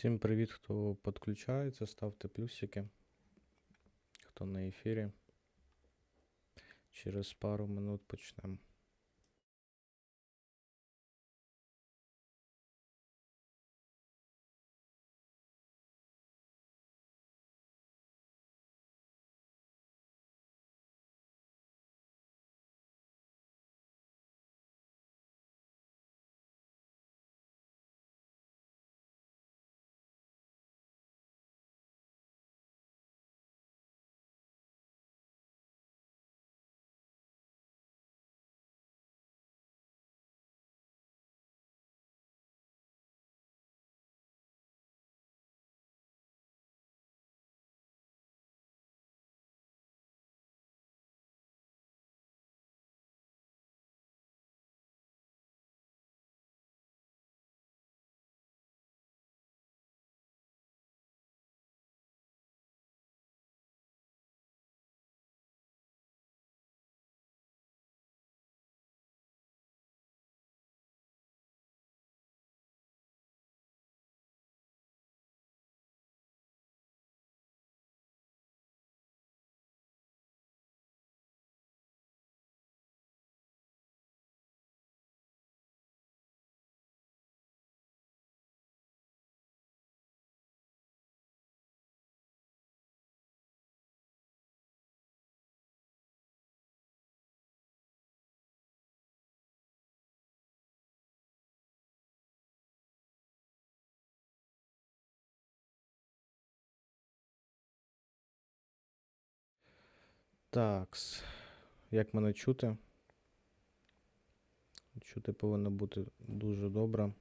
Всім привіт, хто підключається, ставте плюсики. Хто на ефірі. Через пару минут почнемо. Такс. Як мене чути? Чути повинно бути дуже добре.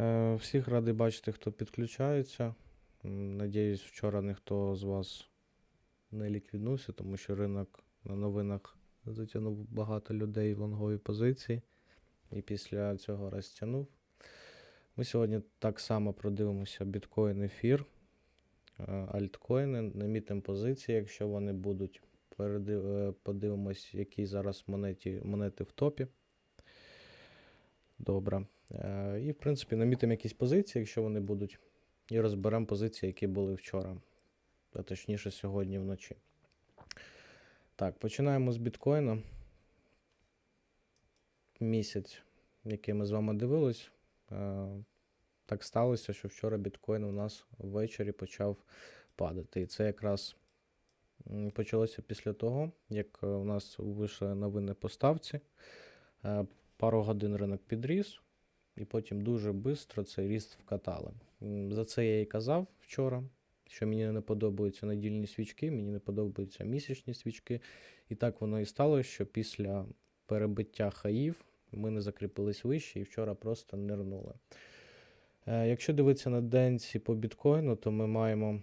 Е, всіх радий бачити, хто підключається. Надіюсь, вчора ніхто з вас не ліквіднувся, тому що ринок на новинах затягнув багато людей в лонгові позиції і після цього розтягнув. Ми сьогодні так само продивимося біткоін ефір, альткоїни, намітимо позиції, якщо вони будуть. Е, Подивимось, які зараз монеті, монети в топі. Добре. Е, І, в принципі, намітимо якісь позиції, якщо вони будуть. І розберемо позиції, які були вчора, а точніше сьогодні вночі. Так, починаємо з біткоїна. Місяць, який ми з вами дивились. Так сталося, що вчора біткоін у нас ввечері почав падати. І це якраз почалося після того, як е, у нас вийшли новини по ставці. Е, Пару годин ринок підріс, і потім дуже швидко цей ріст вкатали. За це я і казав вчора, що мені не подобаються недільні свічки, мені не подобаються місячні свічки. І так воно і стало, що після перебиття хаїв ми не закріпились вище і вчора просто нирнули. Е, Якщо дивитися на денці по біткоїну, то ми маємо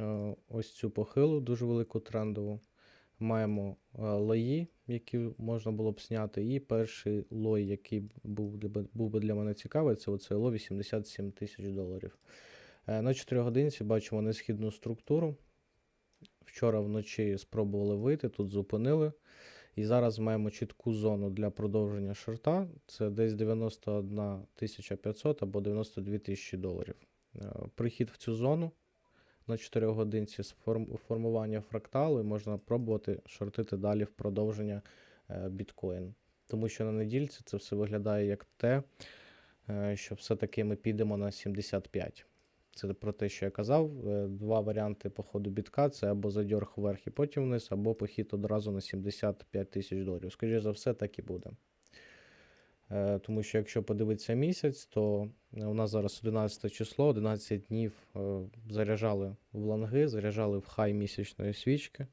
е, ось цю похилу, дуже велику трендову. Маємо е, лої, які можна було б зняти. І перший лой, який був, був би для мене цікавий, це оцей лой 87 тисяч доларів. На 4 годинці бачимо несхідну структуру. Вчора вночі спробували вийти, тут зупинили. І зараз маємо чітку зону для продовження шорта. Це десь 91 500 або 92 тисячі доларів. Е, Прихід в цю зону на 4 годинці з форм- формування фракталу і можна пробувати шортити далі в продовження е, біткоін. Тому що на недільці це все виглядає як те, е, що все-таки ми підемо на 75. Це про те, що я казав. Е, Два варіанти по ходу бітка це або задьорг вверх і потім вниз, або похід одразу на 75 тисяч доларів. Скоріше за все, так і буде. Е, Тому що якщо подивитися місяць, то у нас зараз 11 число, 11 днів е, заряджали в лонги, заряджали в хай місячної свічки.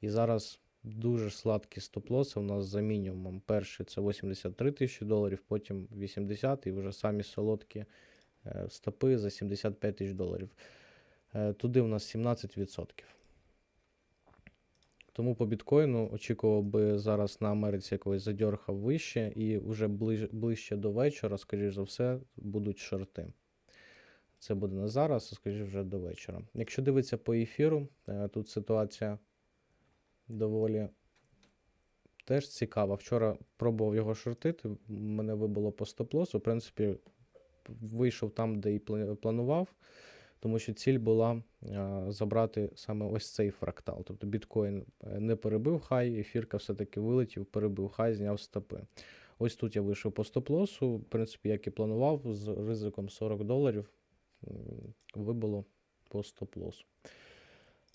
І зараз дуже сладкі стоп-лоси у нас за мінімумом. Перший це 83 тисячі доларів, потім 80 і вже самі солодкі стопи за 75 тисяч доларів. Е, Туди у нас 17%. Тому по біткоїну очікував би зараз на Америці якогось задьорха вище, і вже ближ, ближче до вечора, скоріш за все, будуть шорти. Це буде не зараз, а скоріш вже до вечора. Якщо дивитися по ефіру, е, тут ситуація доволі теж цікаво. Вчора пробував його шортити, мене вибило по стоп-лосу. В принципі, вийшов там, де і планував, тому що ціль була забрати саме ось цей фрактал. Тобто біткоін е, не перебив хай, ефірка все-таки вилетів, перебив хай, зняв стопи. Ось тут я вийшов по стоп-лосу, в принципі, як і планував, з ризиком 40 доларів вибило по стоп-лосу.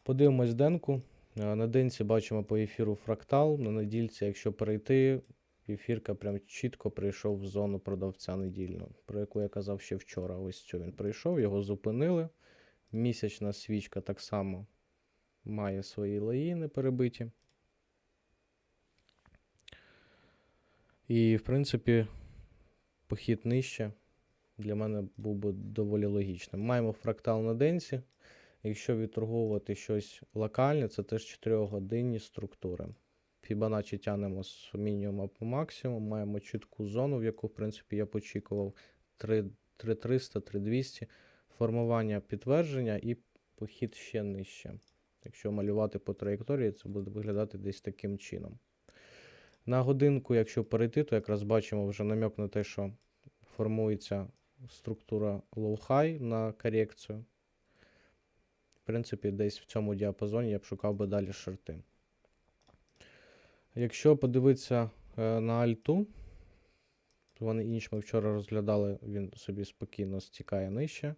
Подивимось денку. Е, На денці бачимо по ефіру фрактал. На недільці, якщо перейти, ефірка прям чітко прийшов в зону продавця недільну, про яку я казав ще вчора. Ось що він прийшов, його зупинили. Місячна свічка так само має свої леї не перебиті. І, в принципі, похід нижче для мене був би доволі логічним. Маємо фрактал на денці. Якщо відторговувати щось локальне, це теж 4-годинні структури. Фібоначчі тянемо з мінімуму по максимуму, маємо чітку зону, в яку, в принципі, я почікував 3 3300, 3200, формування підтвердження і похід ще нижче. Якщо малювати по траєкторії, це буде виглядати десь таким чином. На годинку, якщо перейти, то якраз бачимо вже намек на те, що формується структура low-high на корекцію. В принципі, десь в цьому діапазоні я б шукав би далі шорти. Якщо подивитися е, на альту, вони інші ми вчора розглядали, він собі спокійно стікає нижче.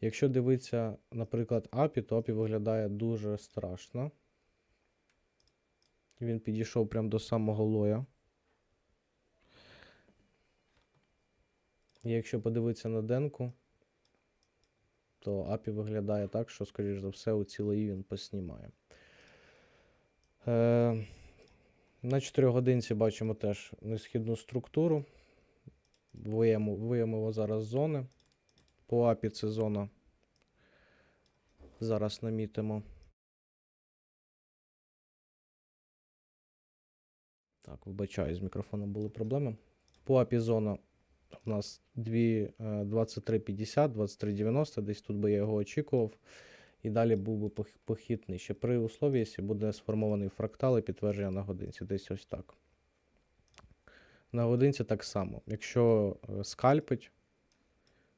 Якщо дивитися, наприклад, API, то API виглядає дуже страшно. Він підійшов прямо до самого лоя. І якщо подивитися на денку, то API виглядає так, що, скоріш за все, у цілої він поснімає. Е, на 4 годинці бачимо теж несхідну структуру. Виявимо зараз зони. По API це зона. Зараз намітимо. Так, вибачаю, з мікрофоном були проблеми. По API зона у нас 2, е, 23.50, 23.90, десь тут би я його очікував. І далі був би пох- похід нижче. При услові, якщо буде сформований фрактал і підтвердження на годинці, десь ось так. На годинці так само. Якщо е, скальпить,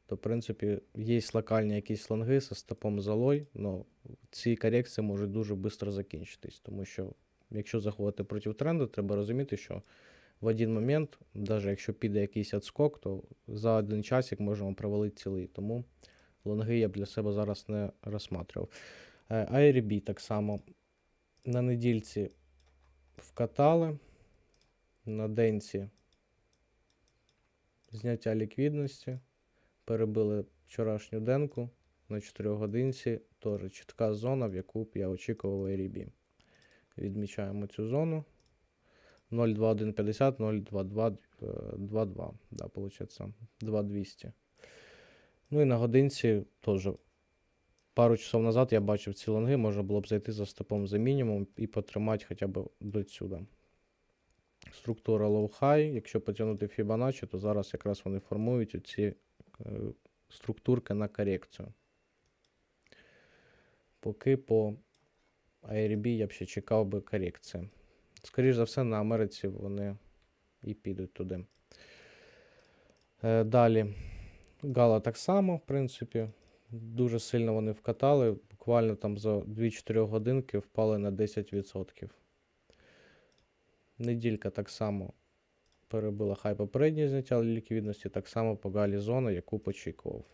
то в принципі є локальні якісь лонги зі стопом залой, але ці корекції можуть дуже швидко закінчитись, тому що якщо заходити проти тренду, треба розуміти, що в один момент, навіть якщо піде якийсь відскок, то за один часик можемо провалити цілий. Тому лонги я б для себе зараз не розсматривав. Е, IRB так само на недільці вкатали, на денці зняття ліквідності, перебили вчорашню денку на 4 годинці, теж чітка зона, в яку б я очікував IRB. Відмічаємо цю зону. 02150, 022, е, 22, да, получается, 2200. Ну і на годинці теж пару часов назад я бачив ці лонги, можна було б зайти за стопом за мінімум і потримати хоча б до сюди. Структура low-high, якщо потягнути Fibonacci, то зараз якраз вони формують оці е, структурки на корекцію. Поки по ARB я б ще чекав би корекції. Скоріше за все, на Америці вони і підуть туди. Е, далі. Гала так само, в принципі. Дуже сильно вони вкатали. Буквально там за 2-4 годинки впали на 10%. Неділька так само перебила хай попереднє зняття ліквідності, так само по галі зону, яку почікував.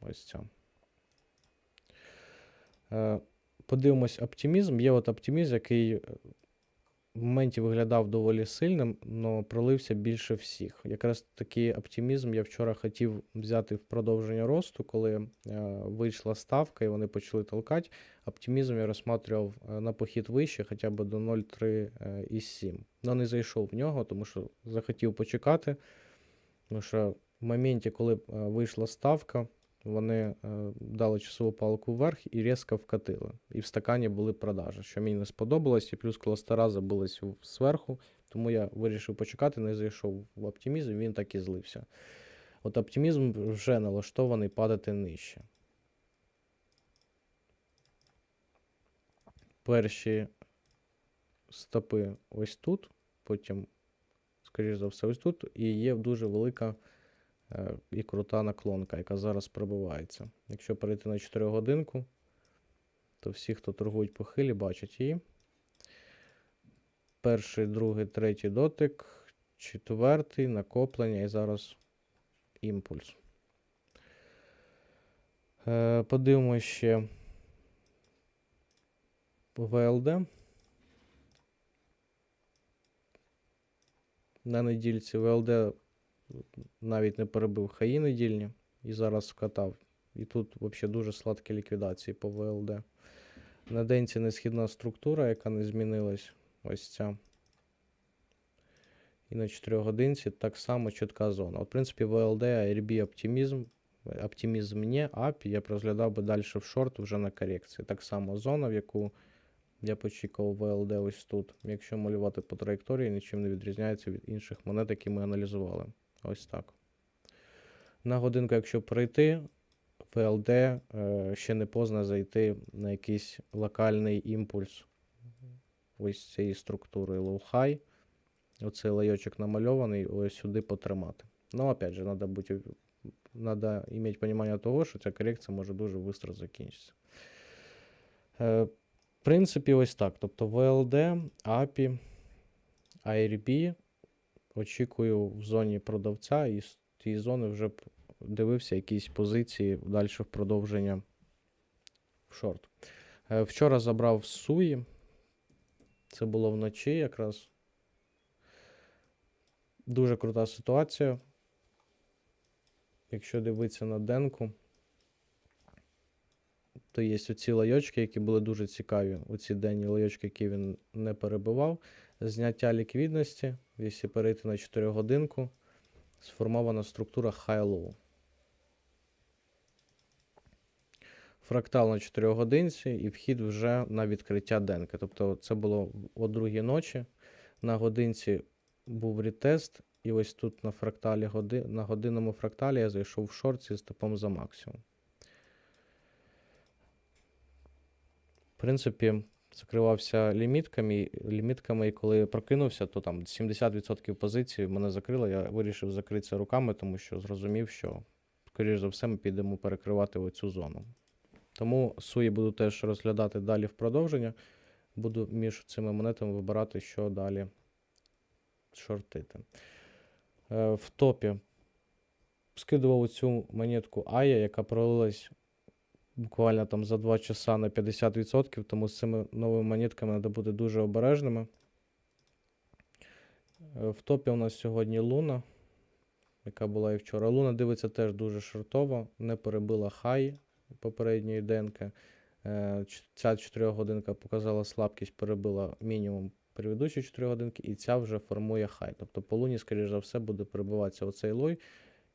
Ось ця. Е, Подивимось оптимізм. Є от оптимізм, який в моменті виглядав доволі сильним, але пролився більше всіх. Якраз такий оптимізм я вчора хотів взяти в продовження росту, коли е, вийшла ставка і вони почали толкати. Оптимізм я розсматривав е, на похід вище, хоча б до 0,3,7. Але не зайшов в нього, тому що захотів почекати. Тому що в моменті, коли е, вийшла ставка, вони е, дали часову палку вверх і різко вкатили. І в стакані були продажі, що мені не сподобалось, і плюс кластера забились зверху, тому я вирішив почекати, не зайшов в оптимізм, він так і злився. От оптимізм вже налаштований падати нижче. Перші стопи ось тут. потім, скоріш за все, ось тут. І є дуже велика і крута наклонка, яка зараз пробивається. Якщо перейти на 4 годинку, то всі, хто торгують по хилі, бачать її. Перший, другий, третій дотик, четвертий, накоплення і зараз імпульс. Е, Подивимося ще ВЛД. На недільці ВЛД навіть не перебив хаї недільні і зараз вкатав. І тут взагалі дуже сладкі ліквідації по ВЛД. На денці несхідна структура, яка не змінилась. Ось ця. І на 4 годинці так само чітка зона. От, в принципі, VLD, ARB оптимізм. Оптимізм не, API я б розглядав би далі в шорт вже на корекції. Так само зона, в яку я б очікував VLD ось тут. Якщо малювати по траєкторії, нічим не відрізняється від інших монет, які ми аналізували. Ось так. На годинку, якщо пройти, VLD е, ще не поздно зайти на якийсь локальний імпульс ось цієї структури low-high. Оцей лайочок намальований, ось сюди потримати. Ну, опять же, треба бути, надо иметь понимание того, що ця корекція може дуже швидко закінчитися. Е, в принципі, ось так. Тобто VLD, API, IRB очікую в зоні продавця, і з тієї зони вже дивився якісь позиції далі в продовження в шорт. Е, вчора забрав Суї. Це було вночі якраз. Дуже крута ситуація. Якщо дивитися на денку, то є оці лайочки, які були дуже цікаві. Оці денні лайочки, які він не перебивав. Зняття ліквідності, якщо перейти на 4 годинку, сформована структура high-low. Фрактал на 4 годинці і вхід вже на відкриття денки. Тобто це було о другій ночі. На годинці був ретест, і ось тут на фракталі годи, на годинному фракталі я зайшов в шорт зі стопом за максимум. В принципі, закривався лімітками, лімітками, і коли прокинувся, то там 70% позиції мене закрило. Я вирішив закритися руками, тому що зрозумів, що, скоріш за все, ми підемо перекривати оцю зону. Тому суї буду теж розглядати далі в продовження. Буду між цими монетами вибирати, що далі шортити. Е, в топі скидував цю монетку Ая, яка пролилась буквально там за 2 часа на 50%, тому з цими новими монетками треба бути дуже обережними. Е, В топі у нас сьогодні Луна, яка була і вчора. Луна дивиться теж дуже шортово, не перебила хай попередньої денки. Е, Ця 4 годинка показала слабкість, перебила мінімум предыдущі 4 годинки, і ця вже формує хай. Тобто по луні, скоріш за все, буде перебиватися оцей лой.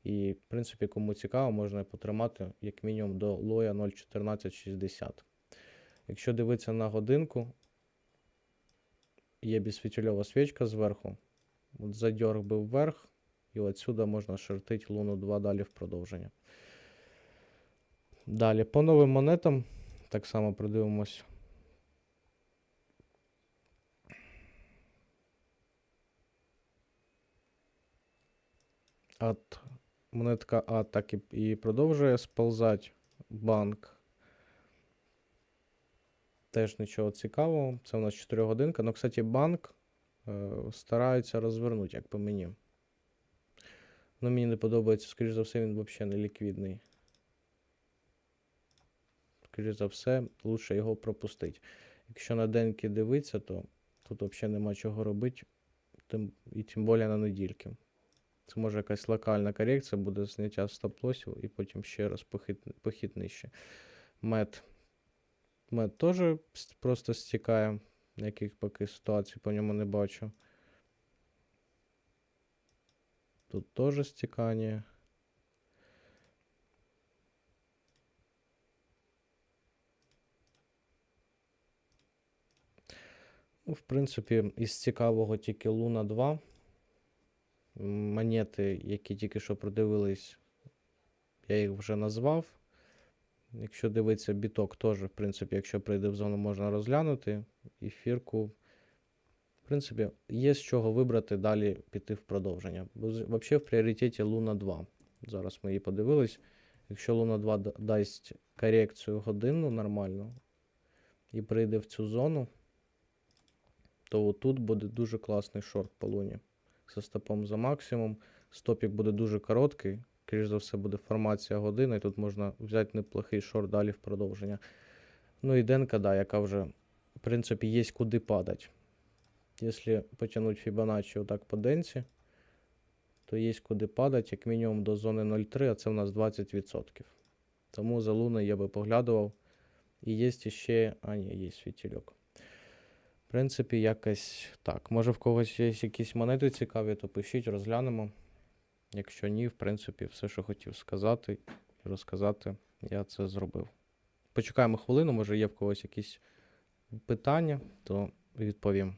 І, в принципі, кому цікаво, можна потримати як мінімум до лоя 0.1460. Якщо дивитися на годинку, є безфітільова свічка зверху. От задьорг би вверх, і отсюди можна шортити луну 2 далі в продовження. Далі, по новим монетам, так само придивимось. От монетка А так і, і продовжує сползати. Банк. Теж нічого цікавого. Це у нас 4 годинка. Ну, кстати, банк е, стараються розвернути, як по мені. Ну, мені не подобається, скоріш за все, він взагалі не ліквідний. Скоріш за все, лучше його пропустити. Якщо на денки дивитися, то тут взагалі нема чого робити. Тим, і тим більше на недільки. Це може якась локальна корекція, буде зняття стоп-лосів і потім ще раз похід, нижче. Мед. Мед теж просто стікає. Яких поки ситуацій по ньому не бачу. Тут теж стікання. Ну, в принципі, із цікавого тільки Луна 2. Монети, які тільки що продивились, я їх вже назвав. Якщо дивитися біток, теж, в принципі, якщо прийде в зону, можна розглянути. Ефірку, в принципі, є з чого вибрати далі піти в продовження. Взагалі в пріоритеті Луна 2. Зараз ми її подивились. Якщо Луна 2 дасть корекцію годинну нормально і прийде в цю зону, то тут буде дуже класний шорт по луні. Зі стопом за максимум. Стопік буде дуже короткий. Кріш за все, буде формація години, і тут можна взяти неплохий шорт далі в продовження. Ну і денка, да, яка вже, в принципі, є куди падати. Якщо потягнути Fibonacci отак по денці, то є куди падати, як мінімум до зони 0,3, а це в нас 20%. Тому за луною я би поглядував. І є ще. А, ні, є світільок. Принципі, якось так. Може в когось є якісь монети цікаві, то пишіть, розглянемо. Якщо ні, в принципі, все, що хотів сказати розказати, я це зробив. Почекаємо хвилину, може є в когось якісь питання, то відповім.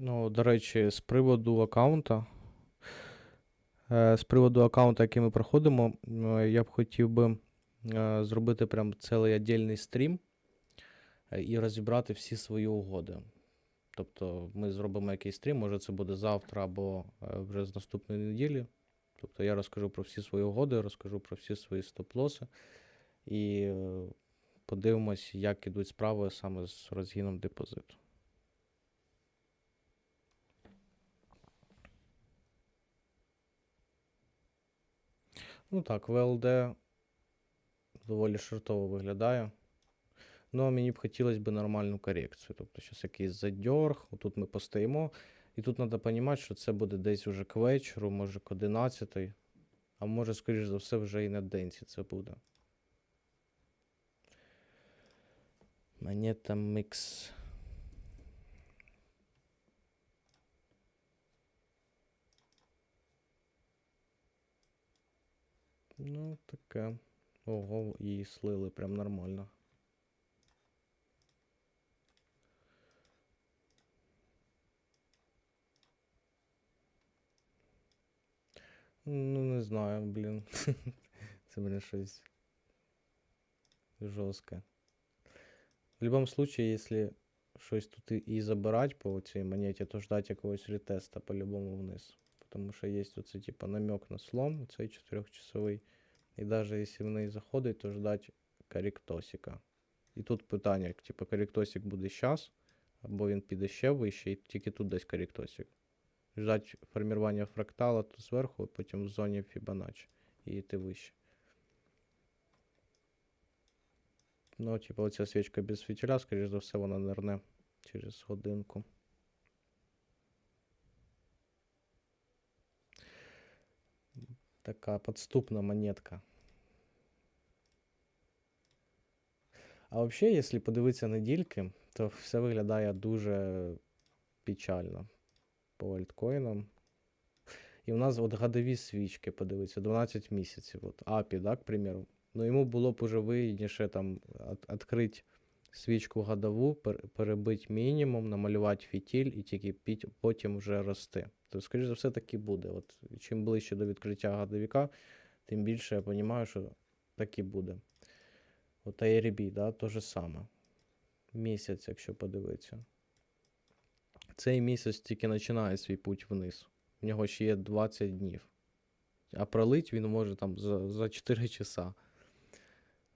Ну, до речі, з приводу аккаунта. е, З приводу аккаунта, який ми проходимо, я б хотів би е, зробити прям цілий віддільний стрім е, і розібрати всі свої угоди. Тобто ми зробимо якийсь стрім, може це буде завтра або вже з наступної неділі. Тобто я розкажу про всі свої угоди, розкажу про всі свої стоп-лоси і подивимось, як ідуть справи саме з розгіном депозиту. Ну так, ВЛД доволі шортово виглядає. Ну, а мені б хотілося б нормальну корекцію. Тобто, зараз якийсь задьорг, отут ми постоїмо. І тут треба розуміти, що це буде десь уже к вечору, може к 11. А може, скоріш за все, вже і на денці це буде. Монета мікс. Ну, таке. Ого, і слили прям нормально. Ну, не знаю, блін. Це мене щось жорстке. В будь-якому случае, якщо щось тут і- забирати по цій монеті, то ждать якогось ретеста по-любому вниз. Тому що є оце, типа, намек на слом, цей чотирьохчасовий. І навіть якщо в неї заходить, то ждать корректосика. І тут питання, як, типа, корректосик буде зараз, або він піде ще вище, і тільки тут десь корректосик. Ждать формування фрактала тут зверху, потім в зоні Fibonacci і йти вище. Ну, типа, оця свічка без фітіля, скоріш за все, вона нирне через годинку. Така подступна монетка. А взагалі, якщо подивитися недільки, то все виглядає дуже печально по альткоїнам. І у нас от годові свічки, подивіться, 12 місяців. От API, да, к примеру. Ну, йому було б уже вигідніше там відкрити свічку годову, перебити мінімум, намалювати фітіль і тільки потім вже рости. То, скоріш за все, так і буде. От, чим ближче до відкриття годовіка, тим більше я розумію, що так і буде. От ARB, да, то же саме. Місяць, якщо подивитися. Цей місяць тільки починає свій путь вниз. У нього ще є 20 днів. А пролить він може там за, за 4 часа.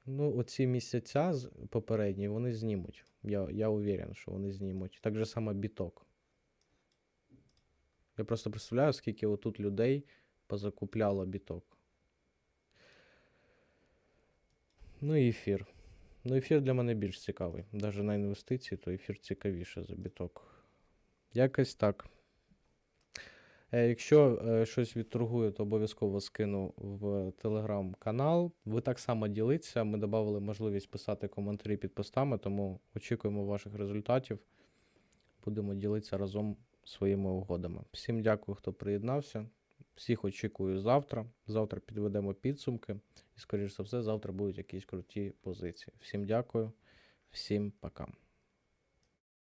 Ну, оці місяця попередні вони знімуть. Я, я уверен, що вони знімуть. Так же само біток. Я просто представляю, скільки отут людей позакупляло біток. Ну і ефір. Ну, ефір для мене більш цікавий. Навіть на інвестиції, то ефір цікавіше за біток. Якось так. Е, Якщо е, щось відторгую, то обов'язково скину в телеграм-канал. Ви так само діліться. Ми додали можливість писати коментарі під постами, тому очікуємо ваших результатів. Будемо ділитися разом своїми угодами. Всім дякую, хто приєднався. Всіх очікую завтра. Завтра підведемо підсумки. І, скоріш за все, завтра будуть якісь круті позиції. Всім дякую, всім пока.